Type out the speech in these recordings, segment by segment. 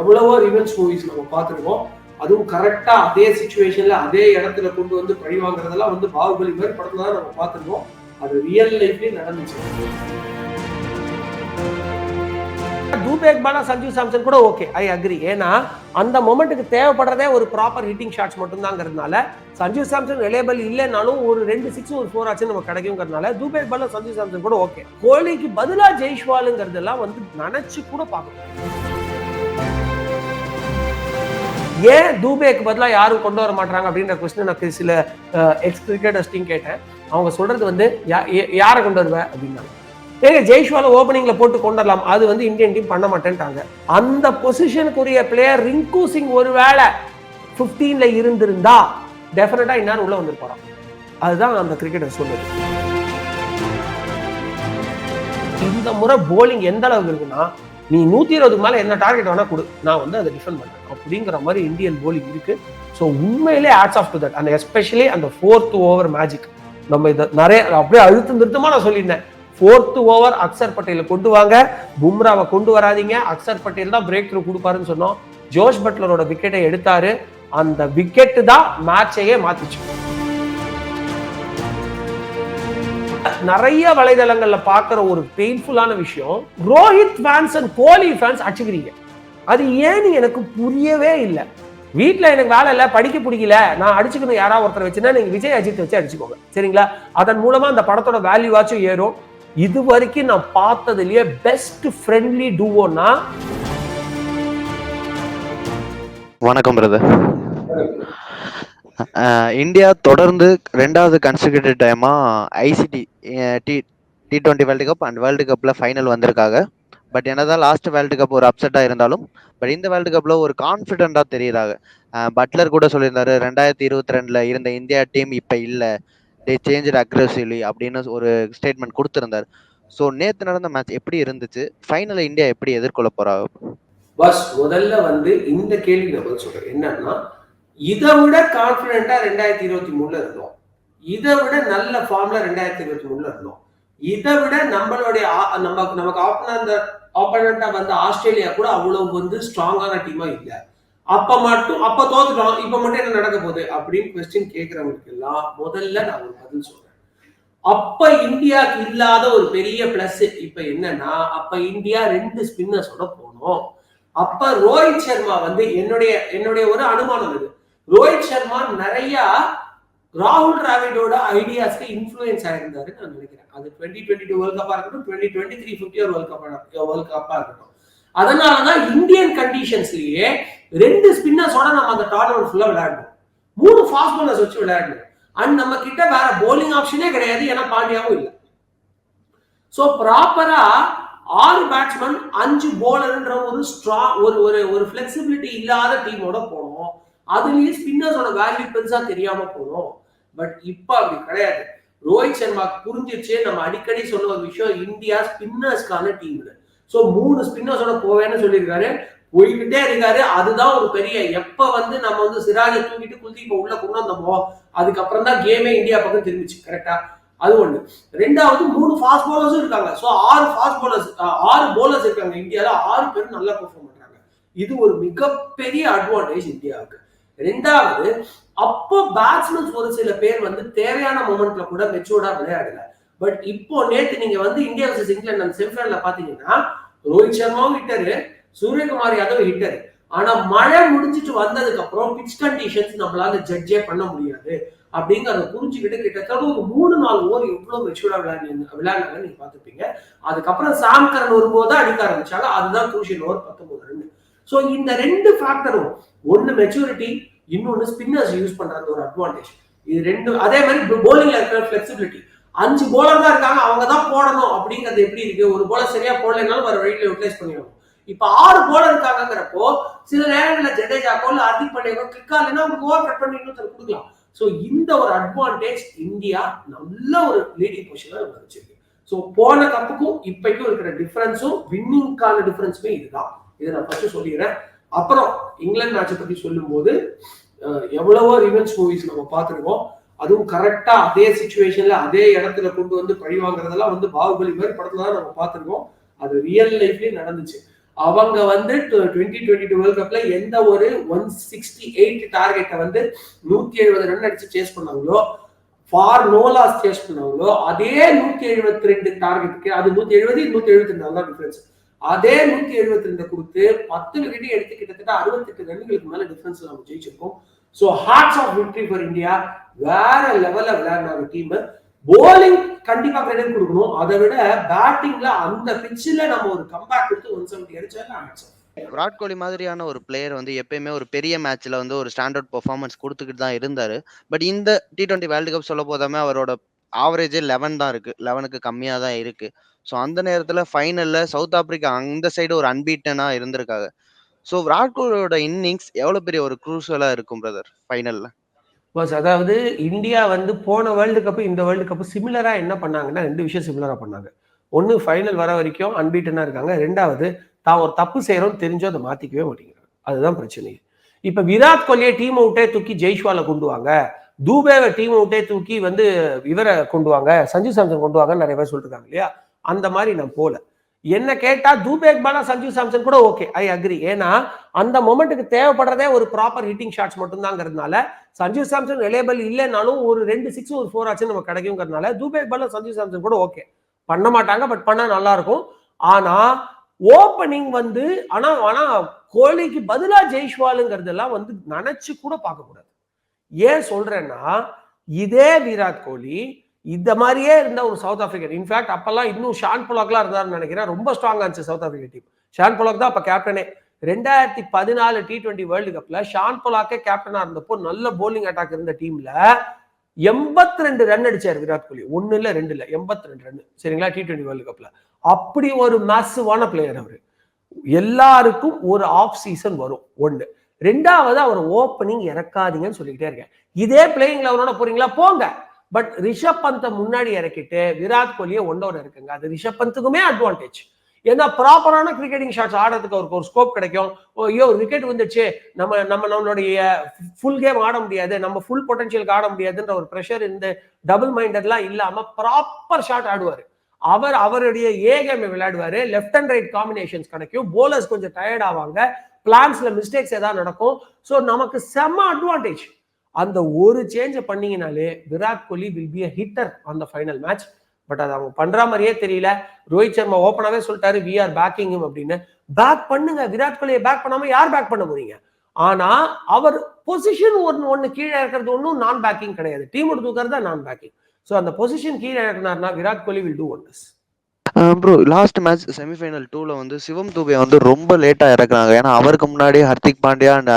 எவ்வளவோ revenge movies நம்ம பார்த்துருக்கோம். அதுவும் கரெக்டா அதே சுச்சுவேஷன்ல அதே இடத்துல கொண்டு வந்து பழி வாங்குறதெல்லாம் வந்து பாகுபலி மாதிரி படத்துல தான் நம்ம பார்த்துருக்கோம். அது ரியல் லைஃப்லயும் நடந்துச்சு. தூபேக் பாலா சஞ்சீவ் சாம்சன் கூட ஓகே ஐ அக்ரி ஏன்னா அந்த மொமெண்ட்டுக்கு தேவைப்படுறதே ஒரு ப்ராப்பர் ஹிட்டிங் ஷாட்ஸ் மட்டும்தாங்கிறதுனால சஞ்சீவ் சாம்சன் ரிலேபிள் இல்லைனாலும் ஒரு ரெண்டு சிக்ஸ் ஒரு ஃபோர் ஆச்சு நம்ம கிடைக்குங்கிறதுனால தூபேக் பாலா சஞ்சீவ் சாம்சன் கூட ஓகே கோலிக்கு பதிலா ஜெய்ஷ்வாலுங்கிறதெல்லாம் வந்து நினச்சி கூட பார்க்கணும். ஏன் தூபேக்கு பதிலாக யாரும் கொண்டு வர மாட்டாங்க அப்படின்ற கொஸ்டின் நான் சில எக்ஸ் கிரிக்கெட்டர்ஸ்டையும் கேட்டேன். அவங்க சொல்றது வந்து யா- யாரை கொண்டு வருவேன் அப்படின்னாங்க. ஏங்க ஜெய்ஷ்வால ஓப்பனிங்ல போட்டு கொண்டு வரலாம் அது வந்து இந்தியன் டீம் பண்ண மாட்டேன்ட்டாங்க. அந்த பொசிஷனுக்குரிய பிளேயர் ரிங்கு சிங் ஒருவேளை 15ல இருந்திருந்தா டெஃபினட்டா இந்நேரம் உள்ள வந்திருப்பாராம். அதுதான் அந்த கிரிக்கெட்டர் சொல்லுது இந்த முறை போலிங் எந்த அளவுக்கு இருக்குன்னா நீ நூத்தி இருபதுக்கு மேல என்ன டார்கெட் வேணா கொடு. நான் வந்து அதை டிஃபெண்ட் பண்றேன். அப்படிங்கிற மாதிரி இந்தியன் போலிங் இருக்கு. ஸோ உண்மையிலே ஆட்ஸ் ஆஃப் டு தட் அந்த எஸ்பெஷலி அந்த ஃபோர்த் ஓவர் மேஜிக் நம்ம இதை நிறைய அப்படியே அழுத்தம் திருத்தமா நான் சொல்லியிருந்தேன். ஃபோர்த் ஓவர் அக்சர் பட்டேலை கொண்டு வாங்க. பும்ராவை கொண்டு வராதீங்க. அக்சர் பட்டேல் தான் பிரேக் த்ரூ கொடுப்பாருன்னு சொன்னோம். ஜோஷ் பட்லரோட விக்கெட்டை எடுத்தாரு. அந்த விக்கெட் தான் மேட்சையே மாத்திச்சு. நிறைய வலைதளங்கள்ல பார்க்குற ஒரு பெயின்ஃபுல்லான விஷயம் Rohit fans and Kohli fans அடிச்சுக்கிறீங்க. அது ஏன்னு எனக்கு புரியவே இல்லை. வீட்டில் எனக்கு வேலை இல்லை படிக்க பிடிக்கல நான் அடிச்சுக்கணும் யாராவது ஒருத்தர் வச்சுன்னா நீங்கள் விஜய் அஜித் வச்சு அடிச்சுக்கோங்க. சரிங்களா? அதன் மூலமாக அந்த படத்தோட வேல்யூவாச்சும் ஏறும். இது வரைக்கும் நான் பார்த்ததுலேயே பெஸ்ட் ஃப்ரெண்ட்லி டூவோன்னா வணக்கம் பிரதர் இந்தியா தொடர்ந்து ரெண்டாவது கன்சிக்யூட்டிவ் டைமா ICT T T twenty world cup and world கப்பில் ஃபைனல் வந்திருக்காங்க. பட் என்னதான் லாஸ்ட் வேர்ல்டு கப் ஒரு அப்செட்டாக இருந்தாலும் பட் இந்த வேர்ல்டு கப்பில் ஒரு கான்ஃபிடென்ட்டா தெரியுறாங்க பட்லர் கூட சொல்லியிருந்தாரு ரெண்டாயிரத்தி இருபத்தி ரெண்டில் இருந்த இந்தியா டீம் இப்போ இல்லை. தே சேஞ்ச் அக்ரெசிவ்லி அப்படின்னு ஒரு ஸ்டேட்மெண்ட் கொடுத்துருந்தார். ஸோ நேற்று நடந்த மேட்ச் எப்படி இருந்துச்சு? ஃபைனலில் இந்தியா எப்படி எதிர்கொள்ள போறாங்க பஸ் முதல்ல வந்து இந்த கேள்வி நான் பதில் சொல்றேன். என்னன்னா இதை விட கான்பிடண்டா ரெண்டாயிரத்தி இருபத்தி மூணுல இருந்தோம். இதை விட நல்ல ஃபார்ம்ல ரெண்டாயிரத்தி இருபத்தி மூணுல இருந்தோம். இதை விட நம்மளுடைய நமக்கு நமக்கு ஆப்பனண்டா வந்த ஆஸ்திரேலியா கூட அவ்வளவு வந்து ஸ்ட்ராங்கான டீமா இல்ல. அப்ப மட்டும் அப்ப தோத்துட்டோம். இப்ப மட்டும் என்ன நடக்க போகுது அப்படின்னு கொஸ்டின் கேட்கறவங்களுக்கு எல்லாம் முதல்ல நான் ஒரு பதில் சொல்றேன். அப்ப இந்தியாவுக்கு இல்லாத ஒரு பெரிய பிளஸ் இப்ப என்னன்னா அப்ப இந்தியா ரெண்டு ஸ்பின்னர்ஸோட போனோம். அப்ப ரோஹித் சர்மா வந்து என்னுடைய என்னுடைய ஒரு அனுமானம் இது. ரோஹித் சர்மா நிறைய ராகுல் டிராவிடோட ஐடியாஸ்க்கு இன்ஃப்ளூயன்ஸ் ஆயிருந்தாருன்னு நான் நினைக்கிறேன். அது டுவெண்ட்டி டுவெண்ட்டி டூ வேர்ல்ட் கப்பாக இருக்கட்டும் டுவெண்ட்டி டுவெண்ட்டி த்ரீ ஃபிஃப்டி ஒரு வேர்ல்ட் கப்பாக வேர்ல்ட் கப்பாக இருக்கட்டும். அதனாலதான் இந்தியன் கண்டிஷன்ஸ்லயே ரெண்டு ஸ்பின்னர்ஸோட நம்ம அந்த டோர்னமெண்ட் ஃபுல்லாக விளையாடணும். மூணு ஃபாஸ்ட் பாலர்ஸ் வச்சு விளையாடணும். அண்ட் நம்ம கிட்ட வேற போலிங் ஆப்ஷனே கிடையாது ஏன்னா பாண்டியாவும் இல்லை. ஸோ ப்ராப்பரா ஆறு பேட்ஸ்மேன் அஞ்சு போலர்ன்ற ஒரு ஸ்ட்ராங் ஒரு ஒரு ஒரு ஃபிளெக்சிபிலிட்டி இல்லாத டீமோட போனோம். அதுலயே ஸ்பின்னர்ஸோட வேல்யூ பெருசா தெரியாம போனோம். பட் இப்போ அப்படி கிடையாது. ரோஹித் சர்மா புரிஞ்சிருச்சு நம்ம அடிக்கடி சொன்ன ஒரு விஷயம் இந்தியா ஸ்பின்னர்ஸ்க்கான டீம் ஸோ மூணு ஸ்பின்னர்ஸோட போவேன்னு சொல்லியிருக்காரு. போய்கிட்டே இருக்காரு. அதுதான் ஒரு பெரிய எப்ப வந்து நம்ம வந்து சிராஜை தூக்கிட்டு குல்தீப்பை உள்ள கொண்டு வந்தோமோ அதுக்கப்புறம் தான் கேமே இந்தியா பக்கம் திரும்பிச்சு கரெக்டா அது ஒண்ணு. ரெண்டாவது மூணு ஃபாஸ்ட் பவுலர்ஸும் இருக்காங்க. ஸோ ஆறு ஃபாஸ்ட் பவுலர்ஸ் ஆறு bowlers இருக்காங்க. இந்தியால ஆறு பேரும் நல்லா பெர்ஃபார்ம் பண்றாங்க. இது ஒரு மிகப்பெரிய அட்வான்டேஜ் இந்தியாவுக்கு. ரெண்டாவது அப்போ பேட்ஸ்மேன்ஸ் ஒரு சில பேர் வந்து தேவையான மூமெண்ட்ல கூட மெச்சூர்டா விளையாடல. பட் இப்போ நேத்து நீங்க வந்து இந்தியா வர்சஸ் இங்கிலாந்து அந்த செமிஃபைனல்ல பாத்தீங்கன்னா ரோஹித் சர்மாவும் ஹிட்டரு சூரியகுமார் யாதவ் ஹிட்டரு ஆனா மழை முடிஞ்சிட்டு வந்ததுக்கு அப்புறம் பிச் கண்டிஷன்ஸ் நம்மளால ஜட்ஜே பண்ண முடியாது. அப்படிங்கிறத புரிஞ்சுக்கிட்டு கிட்டத்தட்ட ஒரு மூணு நாலு ஓவர் எவ்வளவு மெச்சூர்டா விளையாடிங்க விளையாடுனாங்க நீங்க பாத்துப்பீங்க அதுக்கப்புறம் சாம் கரன் வரும்போது அடிக்க ஆரம்பிச்சாங்க. அதுதான் குரூஷியல் ஓவர் பத்தொன்பது ரன் ஸோ இந்த ரெண்டு ஃபேக்டரும் ஒன்னு மெச்சூரிட்டி இன்னொன்று ஸ்பின்னர்ஸ் யூஸ் பண்றது ஒரு அட்வான்டேஜ் இது ரெண்டு அதே மாதிரி போலிங்ல இருக்கிற ஃபிளெக்சிபிலிட்டி அஞ்சு போலர் தான் இருக்காங்க அவங்க தான் போடணும் அப்படிங்கிறது எப்படி இருக்கு? ஒரு போலர் சரியா போடலைனாலும் வேற வழியில யூட்டிலைஸ் பண்ணிடணும் இப்ப ஆறு போலர் இருக்காங்கிறப்போ சில நேரங்களில் ஜடேஜாக்கோ இல்லை ஹர்திக் பாண்டியாக்கோ கிளிக்கா இல்லைன்னா அவங்க ஓவர் கட் பண்ணி இன்னொருத்தர் கொடுக்கலாம். ஸோ இந்த ஒரு அட்வான்டேஜ் இந்தியா நல்ல ஒரு லீடிங் பொசிஷனாக வச்சிருக்கு. ஸோ போன கப்புக்கும் இப்பைக்கும் இருக்கிற டிஃபரன்ஸும் வின்னிங்க்கான டிஃபரன்ஸுமே இதுதான். இதை நான் ஃபர்ஸ்ட் சொல்லிடுறேன். அப்புறம் இங்கிலாந்து மேட்சை பத்தி சொல்லும்போது எவ்வளவோ ரிவெஞ்ச் மூவிஸ் நம்ம பார்த்துருக்கோம். அதுவும் கரெக்டா அதே சுச்சுவேஷன்ல அதே இடத்துல கொண்டு வந்து பழி வாங்குறதெல்லாம் வந்து பாகுபலி மாதிரி படத்துல தான் நம்ம பார்த்துருக்கோம். அது ரியல் லைஃப்லயும் நடந்துச்சு. அவங்க வந்து டுவெண்ட்டி டுவெண்ட்டி டூ வேர்ல்ட் கப்ல எந்த ஒரு ஒன் சிக்ஸ்டி எயிட் டார்கெட்டை வந்து நூத்தி எழுபது ரன் அடிச்சு சேஸ் பண்ணாங்களோ ஃபார் நோலாஸ் சேஸ் பண்ணாங்களோ அதே நூத்தி எழுபத்தி ரெண்டு டார்கெட்டுக்கு அது நூத்தி எழுபது நூத்தி எழுபத்தி ரெண்டு தான் டிஃபரன்ஸ் அதே நூத்தி எழுபத்தி ரெண்டு கொடுத்து பத்து விக்கெட்டையும் எடுத்து கிட்டத்தட்ட அறுபத்தெட்டு ரன்களுக்கு மேல டிஃபரன்ஸ் நம்ம ஜெயிச்சிருக்கோம். So hats off victory for India வேற லெவல்ல விளையாடினாங்க டீம் போலிங் கண்டிப்பா கிரெடிட் கொடுக்கணும். அதை விட பேட்டிங்ல அந்த பிச்சில் நம்ம ஒரு கம்பேக் கொடுத்து ஒன் செவன்டி அடிச்சாலும் விராட் கோலி மாதிரியான ஒரு பிளேயர் வந்து எப்பயுமே ஒரு பெரிய மேட்ச்ல வந்து ஒரு ஸ்டாண்டர்ட் பெர்ஃபார்மன்ஸ் கொடுத்துக்கிட்டு தான் இருந்தாரு. பட் இந்த டி டுவெண்ட்டி வேர்ல்டு கப் சொல்ல போதாமே அவரோட ஆவரேஜே லெவன் தான் இருக்கு. லெவனுக்கு கம்மியா தான் இருக்கு. ஸோ அந்த நேரத்துல ஃபைனல்ல சவுத் ஆப்பிரிக்கா அந்த சைடு ஒரு அன்பீட்டனா இருந்திருக்காங்க. ஸோ விராட் கோலியோட இன்னிங்ஸ் எவ்வளோ பெரிய ஒரு குரூசலாக இருக்கும் பிரதர் ஃபைனலில் பஸ் அதாவது இந்தியா வந்து போன வேர்ல்டு கப்பு இந்த வேர்ல்டு கப்பு சிமிலராக என்ன பண்ணாங்கன்னா ரெண்டு விஷயம் சிமிலராக பண்ணாங்க. ஒன்று ஃபைனல் வர வரைக்கும் அன்பீட்டனாக இருக்காங்க. ரெண்டாவது தான் ஒரு தப்பு செய்கிறோம்னு தெரிஞ்சோ அதை மாற்றிக்கவே மாட்டேங்கிறாங்க. அதுதான் பிரச்சனை. இப்போ விராட் கோலியை டீம் அவுட்டே தூக்கி ஜெய்ஷ்வால கொண்டு வாங்க. தூபேவை டீம் அவுட்டே தூக்கி வந்து இவரை கொண்டு வாங்க. சஞ்சு சாம்சன் கொண்டு வாங்கன்னு நிறைய பேர் சொல்லிருக்காங்க இல்லையா? அந்த மாதிரி நான் போகல. என்ன கேட்டா தூபேக் பாலா சஞ்சு சாம்சன் கூட ஓகே ஐ அக்ரி ஏன்னா அந்த மொமெண்ட்டுக்கு தேவைப்படுறதே ஒரு ப்ராப்பர் ஹிட்டிங் ஷாட்ஸ் மட்டும்தாங்கிறதுனால சஞ்சு சாம்சன் ரிலேபிள் இல்லைனாலும் ஒரு ரெண்டு சிக்ஸ் ஒரு ஃபோர் ஆச்சு நம்ம கிடைக்குங்கிறதுனால தூபேக் பாலா சஞ்சு சாம்சன் கூட ஓகே பண்ண மாட்டாங்க பட் பண்ணா நல்லா இருக்கும். ஆனா ஓப்பனிங் வந்து ஆனா ஆனா கோலிக்கு பதிலா ஜெய்ஷ்வாலுங்கிறதெல்லாம் வந்து நினைச்சு கூட பார்க்க கூடாது ஏன் சொல்றேன்னா இதே விராட் கோலி இந்த மாதிரியே இருந்த ஒரு சவுத் ஆஃப்ரிக்கன் இன்ஃபேக்ட் அப்பெல்லாம் இன்னும் ஷான் புலாக்லாம் இருந்தார்னு நினைக்கிறேன். ரொம்ப ஸ்ட்ராங்காக இருந்துச்சு South Africa team Shaun Pollock தான் அப்போ கேப்டனே ரெண்டாயிரத்தி பதினாலு டி டுவெண்ட்டி வேர்ல்டு கப்பில் ஷான் புலாக்கே கேப்டனாக இருந்தப்போ நல்ல போலிங் அட்டாக் இருந்த டீமில் எண்பத்தி ரெண்டு ரன் அடிச்சார் விராட் கோலி. ஒன்னு இல்ல ரெண்டு இல்ல எண்பத்தி ரெண்டு ரன் சரிங்களா டி டுவெண்ட்டி வேர்ல்டு கப்ல அப்படி ஒரு மேசிவான பிளேயர் அவர். எல்லாருக்கும் ஒரு ஆஃப் சீசன் வரும். ஒன்று ரெண்டாவது அவர் ஓப்பனிங் இறக்காதீங்கன்னு சொல்லிக்கிட்டே இருக்கேன். இதே பிளேயிங் அவரோட போறீங்களா? போங்க. பட் ரிஷப் பந்தை முன்னாடி இறக்கிட்டு விராட் கோலியை ஒன்றோட இருக்குங்க. அது ரிஷப் பந்துக்குமே அட்வான்டேஜ் ஏன்னா ப்ராப்பரான கிரிக்கெட்டிங் ஷாட்ஸ் ஆடுறதுக்கு அவருக்கு ஒரு ஸ்கோப் கிடைக்கும். ஓ, ஐயோ விக்கெட் வந்துச்சு நம்ம நம்ம நம்மளுடைய ஃபுல் கேம் ஆட முடியாது. நம்ம ஃபுல் பொட்டன்ஷியலுக்கு ஆட முடியாதுன்ற ஒரு ப்ரெஷர் இந்த டபுள் மைண்டட்லாம் இல்லாம ப்ராப்பர் ஷாட் ஆடுவார். அவர் அவருடைய ஏ கேம் விளையாடுவார். லெஃப்ட் அண்ட் ரைட் காம்பினேஷன்ஸ் கிடைக்கும். போலர்ஸ் கொஞ்சம் டயர்ட் ஆவாங்க. பிளான்ஸ்ல மிஸ்டேக்ஸ் ஏதாவது நடக்கும். ஸோ நமக்கு செம்ம அட்வான்டேஜ் அந்த ஒரு சேஞ்சை பண்ணீங்கனாலே Virat Kohli will be a hitter on the final match but அது அவங்க பண்ற மாதிரியே தெரியல. ரோஹித் சர்மா ஓப்பனாவே சொல்லிட்டாரு வி ஆர் பேக்கிங் அப்படின்னு. பேக் பண்ணுங்க. விராட் கோலியை பேக் பண்ணாம யார் பேக் பண்ண போறீங்க? ஆனா அவர் பொசிஷன் ஒன்னு ஒன்னு கீழே இருக்கிறது ஒன்றும் நான் பேக்கிங் கிடையாது டீம் தூக்கிறது தான் நான் பேக்கிங் ஸோ அந்த பொசிஷன் கீழே இறக்குனார்னா Virat Kohli will do once bro last match semifinal டூல வந்து சிவம் துபே வந்து ரொம்ப லேட்டா இறக்குறாங்க. ஏன்னா அவருக்கு முன்னாடி ஹர்திக் பாண்டியா அண்ட்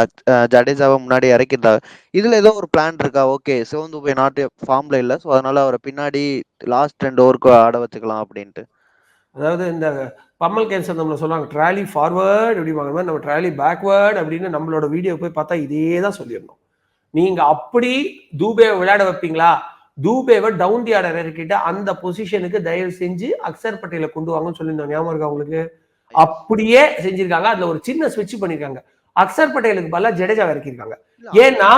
ஜடேஜாவை முன்னாடி இறக்கிருந்தாங்க இதுல ஏதோ ஒரு பிளான் இருக்கா? ஓகே சிவம் துபே நாட் ஃபார்ம்ல இல்ல. ஸோ அதனால அவரை பின்னாடி லாஸ்ட் ரெண்டு ஓவருக்கு ஆட வச்சுக்கலாம் அப்படின்ட்டு. அதாவது இந்த பம்மல் கேன்சர் நம்மளை சொல்லுவாங்க ட்ராலி ஃபார்வேர்டு அப்படிவாங்க மாதிரி நம்ம ட்ராலி பேக்வேர்டு அப்படின்னு நம்மளோட வீடியோ போய் பார்த்தா இதே தான் சொல்லிடணும் நீங்கள் அப்படி தூபே விளையாட வைப்பீங்களா? தூபேவை டவுன் தி ஆர்டர் இறக்கிட்டு அந்த பொசிஷனுக்கு தயவு செஞ்சு அக்சர் பட்டேல கொண்டு வாங்கன்னு சொல்லியிருந்தோம். ஞாபகம் இருக்கா உங்களுக்கு? அப்படியே செஞ்சிருக்காங்க. அதுல ஒரு சின்ன ஸ்விட்ச் பண்ணிருக்காங்க. அக்சர் பட்டேலுக்கு பதிலா ஜடேஜா இறக்கியிருக்காங்க. ஏன்னா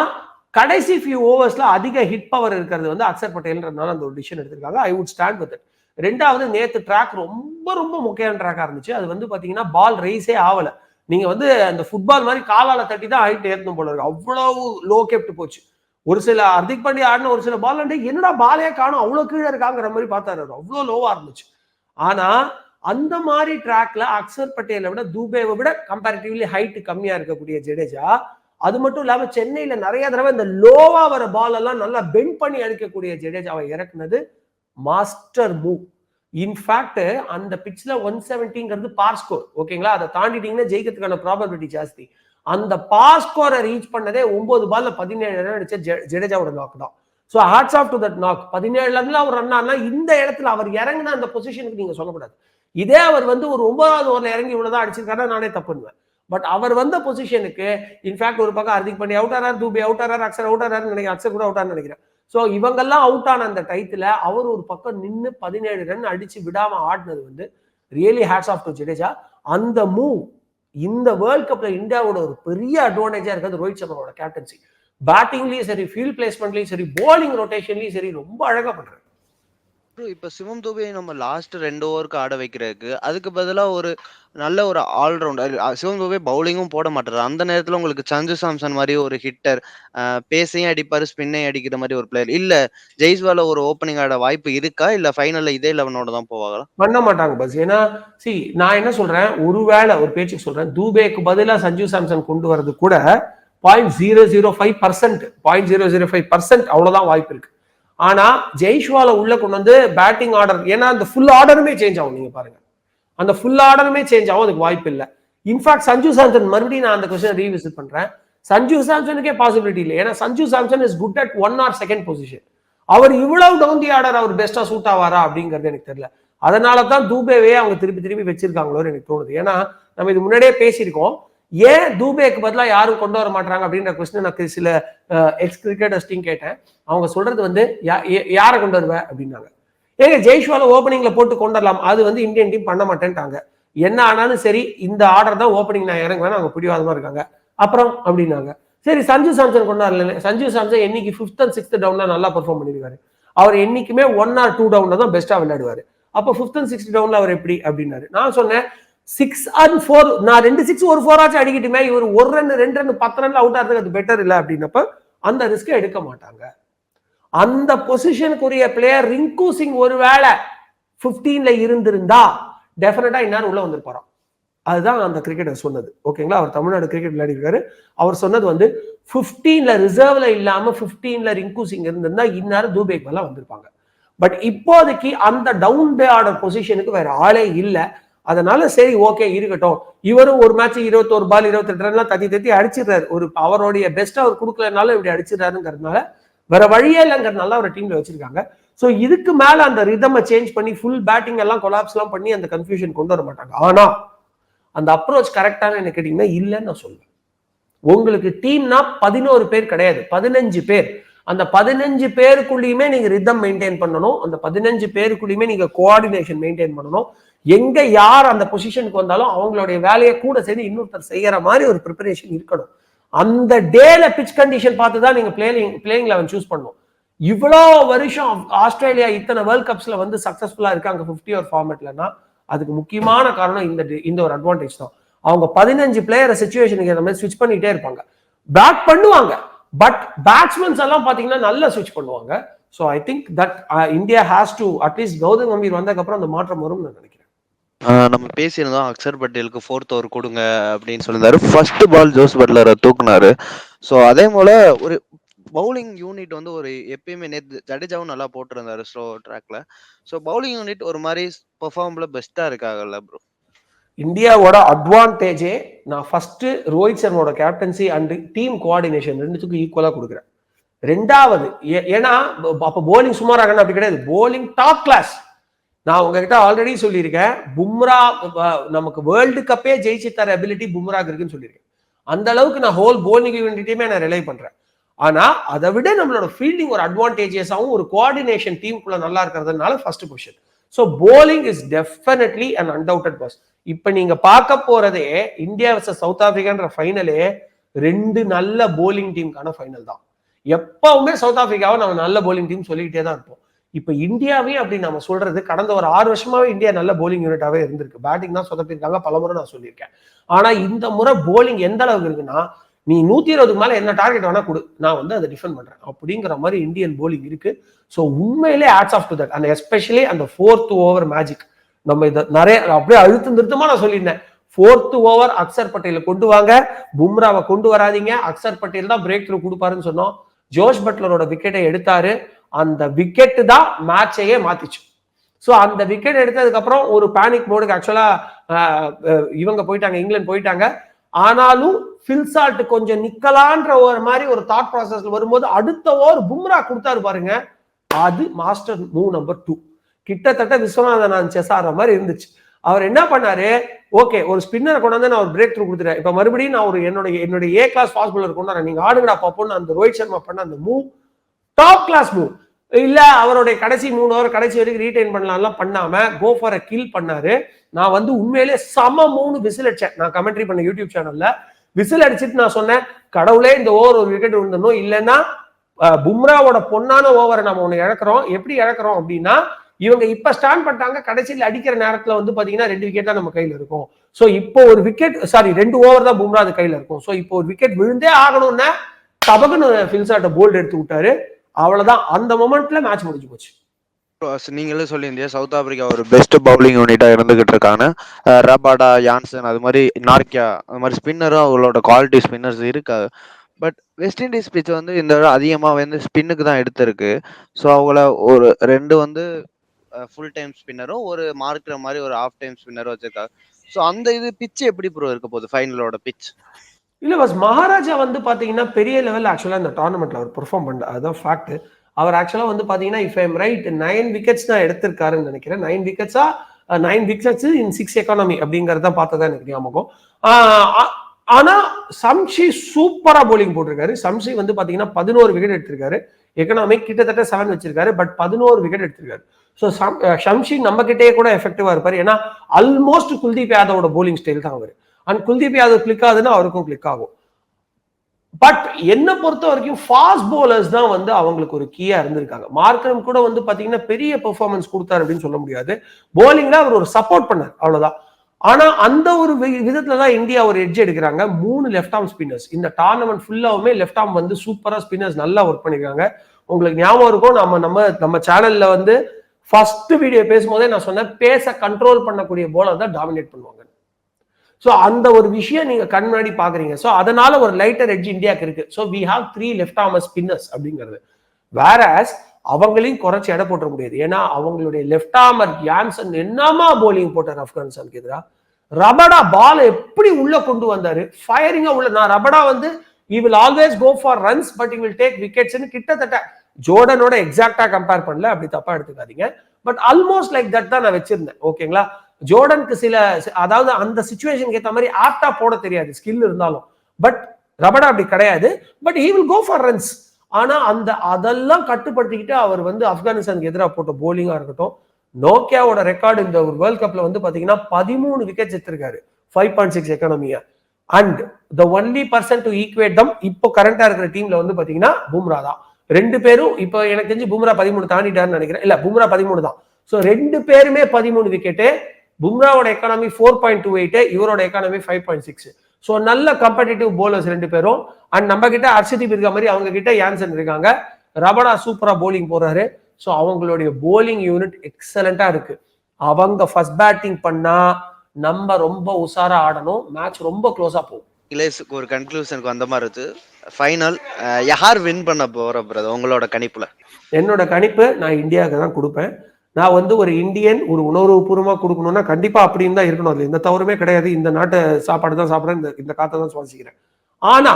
கடைசி ஃபியூ ஓவர்ஸ்ல அதிக ஹிட் பவர் இருக்கிறது வந்து அக்சர் பட்டேல்ன்றதுனால அந்த ஒரு டிசிஷன் எடுத்திருக்காங்க. ஐ வுட் ஸ்டாண்ட் வித் ரெண்டாவது நேத்து ட்ராக் ரொம்ப ரொம்ப முக்கியமான ட்ராக்கா இருந்துச்சு. அது வந்து பாத்தீங்கன்னா பால் ரைஸே ஆகல நீங்க வந்து அந்த ஃபுட்பால் மாதிரி காலால தட்டி தான் ஹைட் ஏற்றணும் போல இருக்கு. அவ்வளவு லோ கெப்ட் போச்சு. ஒரு சில ஹர்திக் பாண்டியா ஆடின ஒரு சில பால் வந்து என்னடா பாலே காணும்? அவ்வளோ கீழே இருக்காங்கிற மாதிரி பார்த்தாரு அவ்வளோ லோவா இருந்துச்சு. ஆனா அந்த மாதிரி ட்ராக்ல அக்சர் பட்டேலை விட தூபேவை விட கம்பேரிட்டிவ்லி ஹைட் கம்மியா இருக்கக்கூடிய ஜடேஜா அது மட்டும் இல்லாம சென்னையில நிறைய தடவை இந்த லோவா வர பால் எல்லாம் நல்லா பெண்ட் பண்ணி அடிக்கக்கூடிய ஜடேஜாவை இறக்குனது மாஸ்டர் மூவ் இன்ஃபேக்ட் அந்த பிட்ச்ல ஒன் செவன்ட்டிங்கிறது பார் ஸ்கோர் ஓகேங்களா அதை தாண்டிட்டீங்கன்னா ஜெயிக்கிறதுக்கான ப்ராபபிலிட்டி ஜாஸ்தி. அந்த பாஸ் ஸ்கோரை ரீச் பண்ணதே ஒன்பது பால்ல பதினேழு ரன் அடிச்ச ஜெ- ஜடேஜாவோட நாக் தான். So hats off to that knock பதினேழுல இருந்து அவர் ரன் ஆனா இந்த இடத்துல அவர் இறங்கின அந்த பொசிஷனுக்கு நீங்க சொல்லக்கூடாது. இதே அவர் வந்து ஒரு ஒன்பதாவது ஓவர்ல இறங்கி இவ்வளவுதான் அடிச்சிருக்காருன்னா நானே தப்புன்னுவேன் பட் அவர் வந்த பொசிஷனுக்கு இன்ஃபேக்ட் ஒரு பக்கம் ஹர்திக் பண்ணி அவுட் ஆறார் தூபி அவுட் ஆறார் அக்சர் அவுட் ஆறாரு நினைக்கிறேன். அக்சர் கூட அவுட் நினைக்கிறேன். ஸோ இவங்கெல்லாம் அவுட் ஆன அந்த டயத்துல அவர் ஒரு பக்கம் நின்று பதினேழு ரன் அடிச்சு விடாம ஆடினது வந்து really hats off to Jadeja. அந்த மூவ் இந்த வேர்ல்ட் கப்ல இந்தியாவோட ஒரு பெரிய அட்வான்டேஜா இருக்கிறது ரோஹித் சர்மாவோட கேப்டன்சி பேட்டிங்லயும் சரி ஃபீல்ட் பிளேஸ்மெண்ட்லயும் சரி போலிங் ரொட்டேஷன்லயும் சரி ரொம்ப அழகா பண்றாரு. ப்ரோ இப்ப சிவம் துபே நம்ம லாஸ்ட் ரெண்டு ஓவருக்கு ஆட வைக்கிறதுக்கு அதுக்கு பதிலா ஒரு நல்ல ஒரு ஆல்ரவுண்டர் சிவம் துபே பவுலிங்கும் போட மாட்டாரு. அந்த நேரத்துல உங்களுக்கு சஞ்சு சாம்சன் மாதிரி ஒரு ஹிட்டர் பேசையும் அடிப்பாரு ஸ்பின்னையும் அடிக்கிற மாதிரி ஒரு பிளேயர் இல்ல ஜெய்ஸ்வால ஒரு ஓப்பனிங் ஆட வாய்ப்பு இருக்கா? இல்ல ஃபைனல்ல இதே லெவனோட தான் போவாங்களா பண்ண மாட்டாங்க பஸ் ஏன்னா சி நான் என்ன சொல்றேன்? ஒருவேளை ஒரு பேச்சுக்கு சொல்றேன். தூபேக்கு பதிலா சஞ்சு சாம்சன் கொண்டு வரது கூட point zero zero five percent point zero zero five percent அவ்வளவுதான் வாய்ப்பு இருக்கு. ஆனா ஜெய்ஷ்வால உள்ள கொண்டு வந்து பேட்டிங் ஆர்டர் ஏன்னா அந்த ஃபுல் ஆர்டருமே சேஞ்ச் ஆகும் நீங்க பாருங்க. அந்த ஃபுல் ஆர்டருமே சேஞ்ச் ஆகும் அதுக்கு வாய்ப்பு இல்லை. இன்ஃபேக்ட் சஞ்சு சாம்சன் மறுபடியும் நான் அந்த கொஸ்டின் ரீவிசிட் பண்றேன். சஞ்சு சாம்சனுக்கே பாசிபிலிட்டி இல்லை. ஏன்னா Sanju Samson is good at one or second position அவர் இவ்வளவு டவுன் தி ஆர்டர் அவர் பெஸ்டா சூட் ஆவாரா அப்படிங்கிறது எனக்கு தெரியல. அதனால தான் தூபேவே அவங்க திருப்பி திருப்பி வச்சிருக்காங்களோன்னு எனக்கு தோணுது. ஏன்னா நம்ம இது முன்னாடியே பேசியிருக்கோம். ஏன் தூபேக்கு பதிலாக யாரும் கொண்டு வர மாட்டாங்க அப்படின்ற கொஸ்டின் நான் சில எக்ஸ் கிரிக்கெட்டர்ஸ்டையும் கேட்டேன். அவங்க சொல்றது வந்து யா- யா- யாரை கொண்டு வருவேன் அப்படின்னாங்க. ஏங்க ஜெய்ஷ்வால ஓப்பனிங்ல போட்டு கொண்டு வரலாம். அது வந்து இந்தியன் டீம் பண்ண மாட்டேன்ட்டாங்க. என்ன ஆனாலும் சரி இந்த ஆர்டர் தான் ஓப்பனிங் நான் இறங்குவேன் அவங்க பிடிவாதமா இருக்காங்க. அப்புறம் அப்படின்னாங்க. சரி சஞ்சு சாம்சன் கொண்டு வரல. சஞ்சு சாம்சன் என்னைக்கு ஃபிஃப்த் அண்ட் சிக்ஸ்த் டவுன்ல நல்லா பெர்ஃபார்ம் பண்ணிருக்காரு. அவர் என்னைக்குமே ஒன் ஆர் டூ டவுன்ல தான் பெஸ்டா விளையாடுவாரு. அப்போ ஃபிஃப்த் அண்ட் சிக்ஸ்த் டவுன்ல அவர் எப்படி? அப்படின்னாரு. நான் சொன்னேன் சிக்ஸ் அண்ட் ஃபோர் நான் ரெண்டு சிக்ஸ் ஒரு ஃபோர் ஆச்சும் அடிக்கட்டுமே. இவர் ஒரு ரன் ரெண்டு ரன் பத்து ரன்ல அவுட் ஆகிறதுக்கு அது பெட்டர் இல்லை அப்படின்னப்ப அந்த ரிஸ்க் எடுக்க மாட்டாங்க. அந்த பொசிஷனுக்குரிய பிளேயர் ரிங்கு சிங் ஒருவேளை 15ல இருந்திருந்தா டெஃபினட்டா இந்நேரம் உள்ள வந்திருப்பாராம். அதுதான் அந்த கிரிக்கெட்டர் சொன்னது. ஓகேங்களா அவர் தமிழ்நாடு கிரிக்கெட் விளையாடிருக்காரு. அவர் சொன்னது வந்து 15ல ரிசர்வ்ல இல்லாம 15ல ரிங்கு சிங் இருந்திருந்தா இந்நேரம் தூபேக் எல்லாம் வந்திருப்பாங்க. பட் இப்போதைக்கு அந்த டவுன் பே ஆர்டர் பொசிஷனுக்கு வேற ஆளே இல்லை. அதனால சரி ஓகே இருக்கட்டும். இவரும் ஒரு மேட்ச் இருபத்தோரு பால் இருபத்தெட்டு ரன்லாம் தத்தி தத்தி அடிச்சிடுறாரு. ஒரு அவருடைய பெஸ்ட் அவர் கொடுக்கலனாலும் இப்படி அடிச்சிடுறாருங்கிறதுனால வேற வழியே இல்லைங்கிறதுனால அவர் டீம்ல வச்சிருக்காங்க. ஸோ இதுக்கு மேல அந்த ரிதமை சேஞ்ச் பண்ணி ஃபுல் பேட்டிங் எல்லாம் கொலாப்ஸ் எல்லாம் பண்ணி அந்த கன்ஃபியூஷன் கொண்டு வர மாட்டாங்க. ஆனா அந்த அப்ரோச் கரெக்டான என்ன கேட்டீங்கன்னா இல்லைன்னு நான் சொல்லுவேன் உங்களுக்கு டீம்னா பதினோரு பேர் கிடையாது. பதினஞ்சு பேர். அந்த பதினஞ்சு பேருக்குள்ளேயுமே நீங்க ரிதம் மெயின்டைன் பண்ணணும். அந்த பதினஞ்சு பேருக்குள்ளேயுமே நீங்க கோஆர்டினேஷன் மெயின்டைன் பண்ணணும். எங்க யார் அந்த பொசிஷனுக்கு வந்தாலும் அவங்களுடைய வேலையை கூட சேர்ந்து இன்னொருத்தர் செய்யற மாதிரி ஒரு ப்ரிப்பரேஷன் இருக்கணும். அந்த டேல பிச் கண்டிஷன் பார்த்து தான் நீங்க பிளேயிங் பிளேயிங் லெவன் சூஸ் பண்ணணும். இவ்வளோ வருஷம் ஆஸ்திரேலியா இத்தனை வேர்ல்ட் கப்ஸ்ல வந்து சக்சஸ்ஃபுல்லா இருக்காங்க ஃபிஃப்டி ஒரு ஃபார்மேட்லன்னா அதுக்கு முக்கியமான காரணம் இந்த இந்த ஒரு அட்வான்டேஜ் தான். அவங்க பதினஞ்சு பிளேயரை சுச்சுவேஷனுக்கு ஏற்ற மாதிரி ஸ்விட்ச் பண்ணிட்டே இருப்பாங்க. பேட் பண்ணுவாங்க. பட் பேட்ஸ்மேன்ஸ் எல்லாம் பாத்தீங்கன்னா நல்லா ஸ்விட்ச் பண்ணுவாங்க. So I think that India has to at least Gautam Gambhir வந்ததுக்கப்புறம் அந்த மாற்றம் வரும்னு நான் நினைக்கிறேன். நம்ம பேசியிருந்தோம் அக்சர் பட்டேலுக்கு ஃபோர்த் ஓவர் கொடுங்க அப்படின்னு சொல்லியிருந்தாரு. ஃபர்ஸ்ட் பால் ஜோஸ் பட்லரை தூக்குனாரு. ஸோ அதே போல ஒரு பவுலிங் யூனிட் வந்து ஒரு எப்பயுமே நேற்று ஜடேஜாவும் நல்லா போட்டிருந்தாரு ஸ்லோ ட்ராக்ல ஸோ பவுலிங் யூனிட் ஒரு மாதிரி பெர்ஃபார்ம்ல பெஸ்டா இருக்காங்கல்ல ப்ரோ இந்தியாவோட அட்வான்டேஜே நான் ஃபர்ஸ்ட் ரோஹித் சர்மாவோட கேப்டன்சி அண்ட் டீம் கோஆர்டினேஷன் ரெண்டுத்துக்கும் ஈக்குவலா கொடுக்குறேன். ரெண்டாவது ஏ- ஏன்னா அப்போ அப்ப போலிங் சுமாராகணும் அப்படி கிடையாது. போலிங் டாப் கிளாஸ் நான் உங்ககிட்ட ஆல்ரெடி சொல்லியிருக்கேன். பும்ரா நமக்கு வேர்ல்டு கப்பே ஜெயிச்சு தர அபிலிட்டி பும்ராக்கு இருக்குன்னு சொல்லியிருக்கேன். அந்த அளவுக்கு நான் ஹோல் போலிங் யூனிட்டையுமே நான் ரிலை பண்றேன். ஆனா அதை விட நம்மளோட ஃபீல்டிங் ஒரு அட்வான்டேஜஸாகவும் ஒரு கோஆர்டினேஷன் டீமுக்குள்ள நல்லா இருக்கிறதுனால first position so bowling is definitely and undoubted plus இப்போ நீங்க பார்க்க போறதே இந்தியா வர்சஸ் சவுத் ஆப்பிரிக்கான்ற ஃபைனலே ரெண்டு நல்ல போலிங் டீமுக்கான ஃபைனல் தான். எப்பவுமே சவுத் ஆப்பிரிக்காவை நம்ம நல்ல போலிங் டீம் சொல்லிக்கிட்டே தான் இருப்போம். இப்போ இந்தியாவே அப்படி நம்ம சொல்றது கடந்த ஒரு ஆறு வருஷமாவே இந்தியா நல்ல போலிங் யூனிட்டாவே இருந்திருக்கு. பேட்டிங் தான் சொதப்பிருக்காங்க பலமுறை நான் சொல்லியிருக்கேன். ஆனா இந்த முறை போலிங் எந்த அளவுக்கு இருக்குன்னா நீ நூத்தி இருபதுக்கு மேல என்ன டார்கெட் வேணா கொடு. நான் வந்து அதை டிஃபெண்ட் பண்றேன். அப்படிங்கிற மாதிரி இந்தியன் போலிங் இருக்கு. ஸோ உண்மையிலே ஆட்ஸ் ஆஃப் டு தட் அந்த எஸ்பெஷலி அந்த ஃபோர்த் ஓவர் மேஜிக் நம்ம இதை நிறைய அப்படியே அழுத்தம் திருத்தமா நான் சொல்லியிருந்தேன். ஃபோர்த் ஓவர் அக்சர் பட்டேல கொண்டு வாங்க. பும்ராவை கொண்டு வராதீங்க. அக்சர் பட்டேல் தான் பிரேக் த்ரூ கொடுப்பாருன்னு சொன்னோம். ஜோஷ் பட்லரோட விக்கெட்டை எடுத்தாரு. அந்த விக்கெட்டு தான் மேட்சையே மாத்திச்சு. ஸோ அந்த விக்கெட் எடுத்ததுக்கப்புறம் ஒரு பேனிக் மோடுக்கு ஆக்சுவலா இவங்க போயிட்டாங்க இங்கிலாந்து போயிட்டாங்க. ஆனாலும் ஃபில்சால்ட் கொஞ்சம் நிக்கலான்ற ஒரு மாதிரி ஒரு தாட் ப்ராசஸ்ல வரும்போது அடுத்த ஓவர் பும்ரா கொடுத்தாரு பாருங்க. அது மாஸ்டர் மூவ் நம்பர் டூ கிட்டத்தட்ட விஸ்வநாதன் செஸ் ஆடுற மாதிரி இருந்துச்சு. அவர் என்ன பண்ணாரு? ஓகே ஒரு ஸ்பின்னரை கொண்டு வந்து நான் ஒரு பிரேக் த்ரூ கொடுத்துட்டேன் இப்போ மறுபடியும் நான் ஒரு என்னுடைய என்னுடைய ஏ கிளாஸ் ஃபாஸ்ட் பாலர் கொண்டு நீங்க ஆடுங்கடா பாப்போம்னு அந்த ரோஹித் சர்மா பண்ண அந்த மூவ் டாப் கிளாஸ் மூவ் இல்ல அவருடைய கடைசி மூணு ஓவர் கடைசி வரைக்கும் ரீடைன் பண்ணலாம்லாம் பண்ணாம கோ ஃபார் அ கில் பண்ணாரு. நான் வந்து உண்மையிலே சம மூணு விசில் அடிச்சேன். நான் கமெண்ட்ரி பண்ண யூடியூப் சேனல்ல விசில் அடிச்சிட்டு நான் சொன்னேன் கடவுளே இந்த ஓவர் ஒரு விக்கெட் விழுந்தணும் இல்லைன்னா பும்ராவோட பொன்னான ஓவரை நம்ம ஒன்று இழக்கிறோம். எப்படி இழக்கிறோம் அப்படின்னா இவங்க இப்ப ஸ்டாண்ட் பண்ணிட்டாங்க. கடைசியில் அடிக்கிற நேரத்துல வந்து பாத்தீங்கன்னா ரெண்டு விக்கெட் தான் நம்ம கையில இருக்கும். சோ இப்போ ஒரு விக்கெட் சாரி ரெண்டு ஓவர் தான் பும்ரா அது கையில இருக்கும். சோ இப்போ ஒரு விக்கெட் விழுந்தே ஆகணும்னா தபகுன்னு ஃபில்சாட்ட போல்டு எடுத்து விட்டாரு. அவ்வளவுதான். அந்த மொமெண்ட்ல மேட்ச் முடிஞ்சு போச்சு. நீங்களே சொல்லியிருந்தீங்க சவுத் ஆப்பிரிக்கா ஒரு பெஸ்ட் பவுலிங் யூனிட்டா இருந்துகிட்டு இருக்காங்க ரபாடா யான்சன் அது மாதிரி நார்க்கியா அது மாதிரி ஸ்பின்னரும் அவங்களோட குவாலிட்டி ஸ்பின்னர்ஸ் இருக்காது. பட் வெஸ்ட் இண்டீஸ் பிச் வந்து இந்த அதிகமாக அதிகமா வந்து ஸ்பின்னுக்கு தான் எடுத்திருக்கு. ஸோ அவங்கள ஒரு ரெண்டு வந்து ஃபுல் டைம் ஸ்பின்னரும் ஒரு மார்க்கிற மாதிரி ஒரு ஆஃப் டைம் ஸ்பின்னரும் வச்சிருக்காங்க. ஸோ அந்த இது பிச் எப்படி ப்ரோ இருக்க போகுது ஃபைனலோட பிச் இல்லை பஸ் மகாராஜா வந்து பார்த்தீங்கன்னா பெரிய லெவல் ஆக்சுவலாக இந்த டோர்னமெண்ட்ல அவர் பெர்ஃபார்ம் பண்ண அதுதான் ஃபேக்ட் அவர் ஆக்சுவலாக வந்து பார்த்தீங்கன்னா if I'm right nine wickets தான் எடுத்திருக்காருன்னு நினைக்கிறேன். Nine விக்கெட்ஸா nine wickets in six economy அப்படிங்கிறத பார்த்ததா எனக்கு ஞாபகம். ஆனால் சம்ஷி சூப்பராக போலிங் போட்டிருக்காரு. சம்ஷி வந்து பார்த்தீங்கன்னா பதினோரு விக்கெட் எடுத்திருக்காரு. எக்கனாமி கிட்டத்தட்ட செவன் வச்சிருக்காரு பட் பதினோரு விக்கெட் எடுத்திருக்காரு. ஸோ ஷம்ஷி நம்ம கிட்டே கூட எஃபெக்டிவாக இருப்பார். ஏன்னா ஆல்மோஸ்ட் குல்தீப் யாதவோட போலிங் ஸ்டைல் தான் அவர். அண்ட் குல்தீப் யாதவ் கிளிக் ஆகுதுன்னா அவருக்கும் கிளிக் ஆகும். பட் என்ன பொறுத்த வரைக்கும் ஃபாஸ்ட் போலர்ஸ் தான் வந்து அவங்களுக்கு ஒரு கீயா இருந்திருக்காங்க. மார்க்கரம் கூட வந்து பாத்தீங்கன்னா பெரிய பெர்ஃபார்மன்ஸ் கொடுத்தாரு அப்படின்னு சொல்ல முடியாது. போலிங்ல அவர் ஒரு சப்போர்ட் பண்ணார் அவ்வளவுதான். ஆனா அந்த ஒரு வி- விதத்துல தான் இந்தியா ஒரு எட்ஜ் எடுக்கிறாங்க. மூணு லெஃப்ட் ஆர்ம் ஸ்பின்னர்ஸ் இந்த டோர்னமெண்ட் ஃபுல்லாவுமே லெஃப்ட் ஆர்ம் வந்து சூப்பரா ஸ்பின்னர்ஸ் நல்லா ஒர்க் பண்ணிருக்காங்க. உங்களுக்கு ஞாபகம் இருக்கும் நம்ம நம்ம நம்ம சேனல்ல வந்து ஃபர்ஸ்ட் வீடியோ பேசும்போதே நான் சொன்னேன் பேச கண்ட்ரோல் பண்ணக்கூடிய போலர் தான் டாமினேட் பண்ணுவாங்க. ஸோ அந்த ஒரு விஷயம் நீங்க கண் முன்னாடி பாக்குறீங்க ஸோ அதனால ஒரு லைட்டர் எட்ஜ் இந்தியாவுக்கு இருக்கு. So we have three left arm spinners அப்படிங்கிறது. வேற அவங்களையும் குறைச்சி எடை போட்ட முடியாது. ஏன்னா அவங்களுடைய லெஃப்ட் ஆர்மர் யான்சன் என்னமா போலிங் போட்டார் ஆப்கானிஸ்தானுக்கு எதிராக ரபடா பால் எப்படி உள்ள கொண்டு வந்தாரு? ஃபயரிங்கா உள்ள. நான் ரபடா வந்து he will always go for runs but he will take விக்கெட்ஸ்னு கிட்டத்தட்ட ஜோர்டனோட எக்ஸாக்டா கம்பேர் பண்ணல. அப்படி தப்பா எடுத்துக்காதீங்க. பட் ஆல்மோஸ்ட் லைக் தட் தான் நான் வச்சிருந்தேன். ஓகேங்களா ஜோர்டனுக்கு சில அதாவது அந்த சுச்சுவேஷனுக்கு ஏற்ற மாதிரி ஆப்டா போட தெரியாது ஸ்கில் இருந்தாலும். பட் ரபடா அப்படி கிடையாது. But he will go for runs ஆனா அந்த அதெல்லாம் கட்டுப்படுத்திக்கிட்டு அவர் வந்து ஆப்கானிஸ்தானுக்கு எதிராக போட்ட போலிங்கா இருக்கட்டும் நோக்கியாவோட ரெக்கார்டு இந்த ஒரு வேர்ல்ட் கப்ல வந்து பாத்தீங்கன்னா பதிமூணு விக்கெட் எடுத்திருக்காரு. Five point six எக்கானமியா and the only person to equate them இப்போ கரண்டா இருக்கிற டீம்ல வந்து பாத்தீங்கன்னா பும்ரா தான். ரெண்டு பேரும் இப்போ எனக்கு தெரிஞ்சு பும்ரா பதிமூணு தாண்டிட்டாருன்னு நினைக்கிறேன். இல்ல பும்ரா பதிமூணு தான். ஸோ ரெண்டு பேருமே பதிமூணு wicket பும்ராவோட economy four point two eight இவரோட economy five point six so நல்ல கம்படிட்டிவ் போலர்ஸ் ரெண்டு பேரும். அண்ட் நம்ம கிட்ட அர்ஷதீப் இருக்க மாதிரி அவங்க கிட்ட யான்சன் இருக்காங்க. ரபடா சூப்பரா போலிங் போறாரு ஸோ அவங்களுடைய போலிங் யூனிட் எக்ஸலண்டா இருக்கு. அவங்க ஃபர்ஸ்ட் பேட்டிங் பண்ணா நம்ம ரொம்ப உஷாரா ஆடணும். மேட்ச் ரொம்ப க்ளோஸா போகும். இலேஸுக்கு ஒரு கன்க்ளூஷனுக்கு வந்த மாதிரி இருக்கு. ஃபைனல் யார் வின் பண்ண போற பிரதர் உங்களோட கணிப்புல. என்னோட கணிப்பு நான் இந்தியாவுக்கு தான் கொடுப்பேன். நான் வந்து ஒரு இந்தியன் ஒரு உணர்வுபூர்வமாக கொடுக்கணும்னா கண்டிப்பா அப்படின்னு தான் இருக்கணும். அதுல எந்த தவறுமே கிடையாது. இந்த நாட்டு சாப்பாடு தான் சாப்பிட்றேன் இந்த இந்த காத்தை தான் சுவாசிக்கிறேன். ஆனா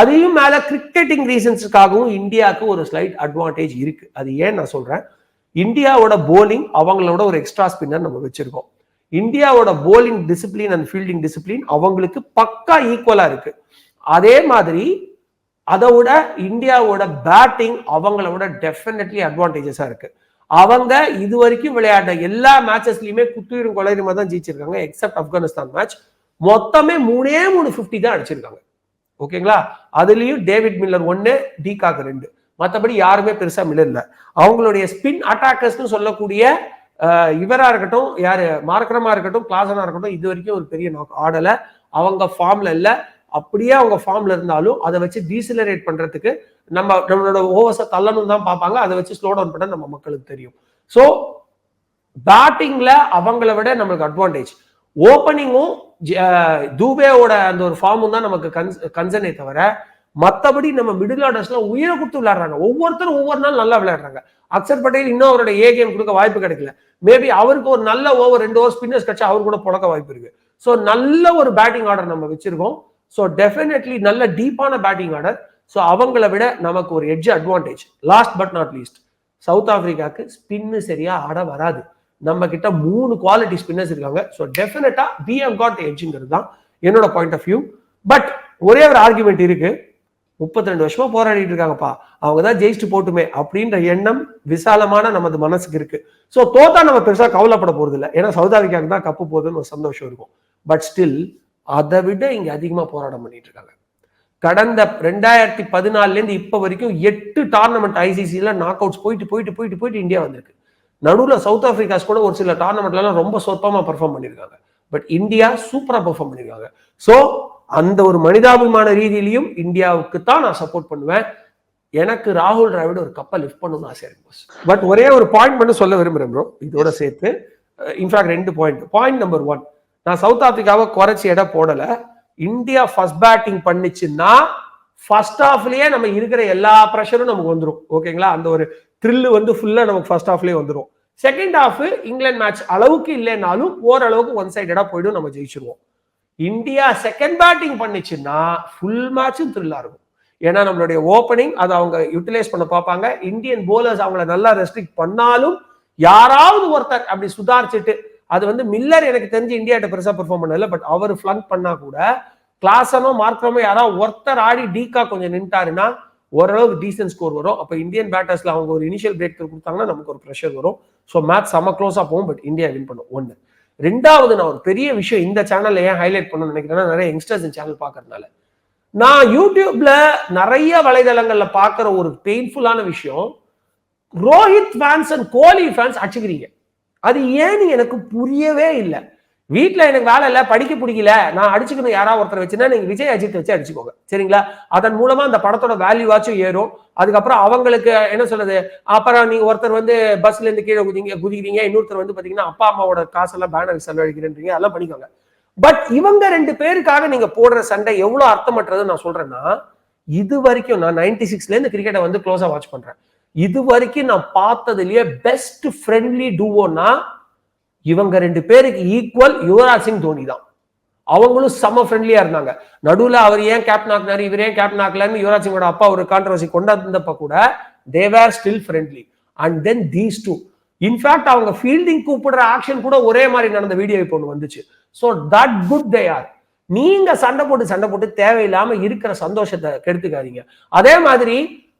அதையும் மேல கிரிக்கெட்டிங் ரீசன்ஸுக்காகவும் இந்தியாவுக்கு ஒரு ஸ்லைட் அட்வான்டேஜ் இருக்கு. அது ஏன் நான் சொல்றேன். இந்தியாவோட போலிங் அவங்களோட ஒரு எக்ஸ்ட்ரா ஸ்பின்னர் நம்ம வச்சிருக்கோம். இந்தியாவோட bowling discipline and fielding discipline அவங்களுக்கு பக்கா ஈக்குவலா இருக்கு. அதே மாதிரி அதை விட இந்தியாவோட பேட்டிங் அவங்கள விட டெஃபினெட்லி அட்வான்டேஜஸா இருக்கு. அவங்க இது வரைக்கும் விளையாடின எல்லா மேட்சஸ்லயுமே குத்துயிரும் கொலையுமா தான் ஜெயிச்சிருக்காங்க எக்ஸப்ட் ஆப்கானிஸ்தான் மேட்ச் மொத்தமே மூணே மூணு ஃபிஃப்டி தான் அடிச்சிருக்காங்க. ஓகேங்களா? அதுலயும் டேவிட் மில்லர் ஒன்னு டிகாக் ரெண்டு. மற்றபடி யாருமே பெருசா மில்லர் இல்லை அவங்களுடைய ஸ்பின் அட்டாக்கர்ஸ்னு சொல்லக்கூடிய இவராக இவரா இருக்கட்டும் யாரு மார்க்கரமா இருக்கட்டும் கிளாசனா இருக்கட்டும் இது வரைக்கும் ஒரு பெரிய நாக் ஆடலை. அவங்க ஃபார்ம்ல இல்லை. அப்படியே அவங்க ஃபார்ம்ல இருந்தாலும் அதை வச்சு டீசிலரேட் பண்றதுக்கு நம்ம நம்மளோட ஓவர்ஸை தள்ளணும் தான் பார்ப்பாங்க. அதை வச்சு ஸ்லோ டவுன் பண்ண நம்ம மக்களுக்கு தெரியும். ஸோ பேட்டிங்ல அவங்கள விட நம்மளுக்கு அட்வான்டேஜ் ஓப்பனிங்கும் தூபேவோட அந்த ஒரு ஃபார்மும் தான் நமக்கு கன்ஸ் கன்சர்னே தவிர மற்றபடி நம்ம மிடில் ஆர்டர்ஸ்லாம் உயிரை கொடுத்து விளையாடுறாங்க. ஒவ்வொருத்தரும் ஒவ்வொரு நாள் நல்லா விளையாடுறாங்க. அக்சர் பட்டேல் இன்னும் அவரோட ஏ கேம் கொடுக்க வாய்ப்பு கிடைக்கல. மேபி அவருக்கு ஒரு நல்ல ஓவர் ரெண்டு ஓவர் ஸ்பின்னர்ஸ் கிடைச்சா அவர் கூட புழக்க வாய்ப்பு இருக்கு. ஸோ நல்ல ஒரு பேட்டிங் ஆர்டர் நம்ம வச்சிருக்கோம். ஸோ டெஃபினெட்லி நல்ல டீப்பான பேட்டிங் ஆர்டர் ஸோ அவங்கள விட நமக்கு ஒரு edge advantage last but not least South ஆப்பிரிக்காக்கு spin சரியா ஆட வராது. நம்ம கிட்ட மூணு குவாலிட்டி ஸ்பின்னர்ஸ் இருக்காங்க. ஸோ டெஃபினட்டா வி ஹவ் காட் எட்ஜுங்கிறது தான் என்னோட பாயிண்ட் ஆஃப் வியூ பட் ஒரே ஒரு ஆர்குமெண்ட் இருக்கு. முப்பத்தி ரெண்டு வருஷமா போராடிட்டு இருக்காங்கப்பா. அவங்க தான் ஜெயிச்சுட்டு போட்டுமே அப்படின்ற எண்ணம் விசாலமான நமது மனசுக்கு இருக்கு. ஸோ தோத்தா நம்ம பெருசா கவலைப்பட போறது இல்லை. ஏன்னா சவுத் ஆப்பிரிக்காவுக்கு தான் கப்பு போகுதுன்னு ஒரு சந்தோஷம் இருக்கும். பட் ஸ்டில் அதை விட இங்க அதிகமா போராட்டம் பண்ணிட்டு இருக்காங்க. கடந்த ரெண்டாயிரத்தி பதினாலுலேருந்து இப்போ வரைக்கும் எட்டு டார்னமெண்ட் ஐசிசியில் நாக் அவுட்ஸ் போயிட்டு போயிட்டு போயிட்டு போயிட்டு இந்தியா வந்திருக்கு. நடுவில் சவுத் ஆஃப்ரிக்காஸ் கூட ஒரு சில டோர்னமெண்ட்லாம் ரொம்ப சொற்பமாக பெர்ஃபார்ம் பண்ணியிருக்காங்க பட் இந்தியா சூப்பராக பெர்ஃபார்ம் பண்ணியிருக்காங்க ஸோ அந்த ஒரு மனிதாபிமான ரீதியிலையும் இந்தியாவுக்கு தான் நான் சப்போர்ட் பண்ணுவேன். எனக்கு ராகுல் டிராவிட் ஒரு கப்பை லிஃப்ட் பண்ணணும்னு ஆசை இருக்கு பட் ஒரே ஒரு பாயிண்ட் மட்டும் சொல்ல விரும்புகிறேன் ப்ரோ இதோட சேர்த்து uh, இன்ஃபேக்ட் ரெண்டு பாயிண்ட் பாயிண்ட் நம்பர் ஒன் நான் சவுத் ஆப்பிரிக்காவை குறைச்சி இடம் போடலை. இந்தியா ஃபர்ஸ்ட் பேட்டிங் பண்ணுச்சுன்னா ஃபர்ஸ்ட் ஆஃப்லயே நம்ம இருக்கிற எல்லா ப்ரெஷரும் நமக்கு வந்துடும் ஓகேங்களா அந்த ஒரு த்ரில்லு வந்து ஃபுல்லா நமக்கு ஃபர்ஸ்ட் ஹாஃப்லயே வந்துடும் செகண்ட் ஹாஃப் இங்கிலாந்து மேட்ச் அளவுக்கு இல்லைனாலும் ஓரளவுக்கு ஒன் சைடடா போயிடும் நம்ம ஜெயிச்சிருவோம். இந்தியா செகண்ட் பேட்டிங் பண்ணுச்சுன்னா ஃபுல் மேட்சும் த்ரில்லா இருக்கும். ஏன்னா நம்மளுடைய ஓப்பனிங் அதை அவங்க யூட்டிலைஸ் பண்ண பார்ப்பாங்க. இந்தியன் போலர்ஸ் அவங்கள நல்லா ரெஸ்ட்ரிக்ட் பண்ணாலும் யாராவது ஒருத்தர் அப்படி சுதாரிச்சுட்டு அது வந்து மில்லர் எனக்கு தெரிஞ்சு இந்தியாட்ட பெருசா பெர்ஃபார்ம் பண்ணல பட் அவர் ஃபிளங்க் பண்ணா கூட கிளாஸனோ மார்க்கனோ யாராவது ஒருத்தர் ஆடி டீக்கா கொஞ்சம் நின்ட்டாருன்னா ஓரளவுக்கு டீசென்ட் ஸ்கோர் வரும். அப்போ இந்தியன் பேட்டர்ஸ்ல அவங்க ஒரு இனிஷியல் பிரேக் கொடுத்தாங்கன்னா நமக்கு ஒரு ப்ரெஷர் வரும். ஸோ மேட்ச் செம க்ளோஸா போகும் பட் இந்தியா வின் பண்ணும். ஒன்று ரெண்டாவது நான் ஒரு பெரிய விஷயம் இந்த சேனல்ல ஏன் ஹைலைட் பண்ணணும்னு நினைக்கிறேன்னா நிறைய யங்ஸ்டர்ஸ் இந்த சேனல் பார்க்கறதுனால. நான் யூடியூப்ல நிறைய வலைதளங்கள்ல பார்க்குற ஒரு பெயின்ஃபுல்லான விஷயம் Rohit fans and Kohli fans அடிச்சுக்கிறீங்க. அது ஏன்னு எனக்கு புரியவே இல்லை? வீட்டில் எனக்கு வேலை இல்லை படிக்க பிடிக்கல நான் அடிச்சுக்கணும் யாராவது ஒருத்தர் வச்சுன்னா நீங்கள் விஜய் அஜித் வச்சு அடிச்சுக்கோங்க. சரிங்களா? அதன் மூலமாக அந்த படத்தோட வேல்யூவாச்சும் ஏறும். அதுக்கப்புறம் அவங்களுக்கு என்ன சொல்றது? அப்புறம் நீங்கள் ஒருத்தர் வந்து பஸ்லேருந்து கீழே குதிங்க குதிக்கிறீங்க இன்னொருத்தர் வந்து பார்த்தீங்கன்னா அப்பா அம்மாவோட காசெல்லாம் பேனர் செலவழிக்கிறேன்றீங்க அதெல்லாம் பண்ணிக்கோங்க. பட் இவங்க ரெண்டு பேருக்காக நீங்க போடுற சண்டை எவ்வளவு அர்த்தமற்றதுன்னு நான் சொல்றேன்னா இது வரைக்கும் நான் நைன்டி சிக்ஸ்ல இருந்து கிரிக்கெட்டை வந்து க்ளோஸா வாட்ச் பண்றேன். இது வரைக்கும் நான் பார்த்ததுலயே பெஸ்ட் ஃப்ரெண்ட்லி டூவோனா இவங்க ரெண்டு பேருக்கு ஈக்குவல் யுவராஜ் சிங் தோனி தான். அவங்களும் செம்ம ஃப்ரெண்ட்லியா இருந்தாங்க. நடுவில் அவர் ஏன் கேப்டன் ஆக்குனாரு இவர் ஏன் கேப்டன் ஆக்கலன்னு யுவராஜ் சிங்கோட அப்பா ஒரு கான்ட்ரவர்சி கொண்டாந்தப்ப கூட they're still friendly and then these two in fact அவங்க ஃபீல்டிங் கூப்பிடுற ஆக்ஷன் கூட ஒரே மாதிரி நடந்த வீடியோ இப்போ ஒன்று வந்துச்சு. So that good they are நீங்க சண்டை போட்டு சண்டை போட்டு தேவையில்லாம இருக்கிற சந்தோஷத்தை கெடுத்துக்காதீங்க. அதே மாதிரி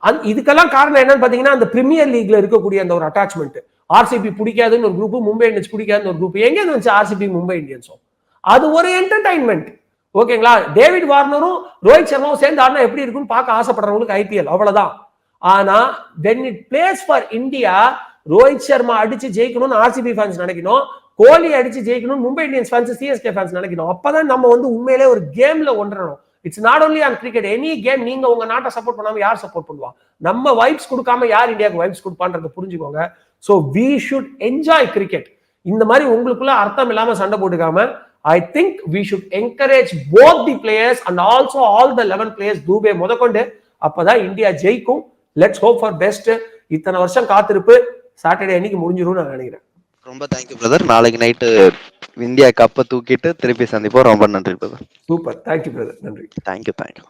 அந் இதுக்கெல்லாம் காரணம் என்னன்னு பார்த்தீங்கன்னா அந்த பிரீமியர் லீக்ல இருக்கக்கூடிய அந்த ஒரு அட்டாச்மெண்ட் ஆர்சிபி பிடிக்காதுன்னு ஒரு குரூப் மும்பை இந்தியன்ஸ் பிடிக்காதுன்னு ஒரு குரூப் எங்கே இருந்துச்சு ஆர்சிபி மும்பை இந்தியன்ஸும் அது ஒரு என்டர்டைன்மெண்ட் ஓகேங்களா டேவிட் வார்னரும் ரோஹித் சர்மாவும் சேர்ந்து ஆடினா எப்படி இருக்குன்னு பார்க்க ஆசைப்படுறவங்களுக்கு ஐபிஎல் அவ்வளவுதான். ஆனா when it plays for India Rohit Sharma அடிச்சு ஜெயிக்கணும்னு ஆர்சிபி ஃபேன்ஸ் நினைக்கணும். கோலி அடிச்சு ஜெயிக்கணும் Mumbai Indians fans CSK fans நினைக்கணும். அப்பதான் நம்ம வந்து உண்மையிலே ஒரு கேம்ல ஒன்றணும். It's not only on cricket any game நீங்க உங்க நாட்டை சப்போர்ட் பண்ணாம யார் சப்போர்ட் பண்ணுவா? நம்ம வைப்ஸ் கொடுக்காம யார் இந்தியாவுக்கு வைப்ஸ் கொடுப்பான்றத புரிஞ்சுக்கோங்க. So we should enjoy cricket இந்த மாதிரி உங்களுக்குள்ள அர்த்தம் இல்லாம சண்டை போட்டுக்காம I think we should encourage both the players and also all the eleven players Dube முதற்கொண்டு அப்பதான் இந்தியா ஜெயிக்கும். லெட்ஸ் ஹோப் ஃபார் பெஸ்ட் இத்தனை வருஷம் காத்திருப்பு. சாட்டர்டே அன்னைக்கு முடிஞ்சிடும் நான் நினைக்கிறேன். ரொம்ப தேங்க்யூ பிரதர் நாளைக்கு நைட்டு இந்தியா கப்பை தூக்கிட்டு திருப்பி சந்திப்போம். ரொம்ப நன்றி brother super thank you brother நன்றி. Thank you thank you